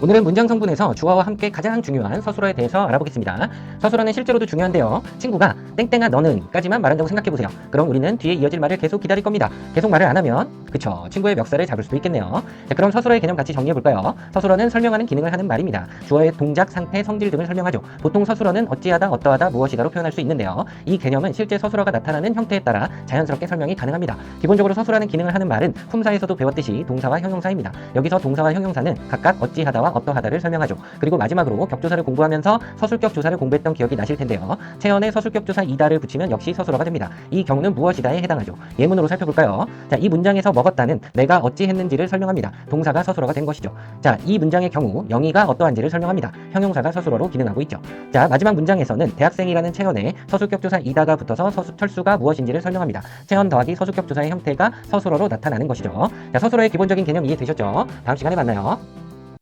오늘은 문장 성분에서 주어와 함께 가장 중요한 서술어에 대해서 알아보겠습니다. 서술어는 실제로도 중요한데요. 친구가 땡땡아 너는까지만 말한다고 생각해 보세요. 그럼 우리는 뒤에 이어질 말을 계속 기다릴 겁니다. 계속 말을 안 하면 그쵸 친구의 멱살을 잡을 수도 있겠네요. 자, 그럼 서술어의 개념 같이 정리해 볼까요? 서술어는 설명하는 기능을 하는 말입니다. 주어의 동작, 상태, 성질 등을 설명하죠. 보통 서술어는 어찌하다, 어떠하다, 무엇이다로 표현할 수 있는데요. 이 개념은 실제 서술어가 나타나는 형태에 따라 자연스럽게 설명이 가능합니다. 기본적으로 서술하는 기능을 하는 말은 품사에서도 배웠듯이 동사와 형용사입니다. 여기서 동사와 형용사는 각각 어찌하다와 어떠하다를 설명하죠. 그리고 마지막으로 격조사를 공부하면서 서술격 조사를 공부했던 기억이 나실 텐데요. 체언에 서술격 조사 이다를 붙이면 역시 서술어가 됩니다. 이 경우는 무엇이다에 해당하죠. 예문으로 살펴볼까요? 자, 이 문장에서 먹었다는 내가 어찌 했는지를 설명합니다. 동사가 서술어가 된 것이죠. 자, 이 문장의 경우 영희가 어떠한지를 설명합니다. 형용사가 서술어로 기능하고 있죠. 자, 마지막 문장에서는 대학생이라는 체언에 서술격 조사 이다가 붙어서 서수, 철수가 무엇인지를 설명합니다. 체언 더하기 서술격 조사의 형태가 서술어로 나타나는 것이죠. 자, 서술어의 기본적인 개념 이해되셨죠? 다음 시간에 만나요.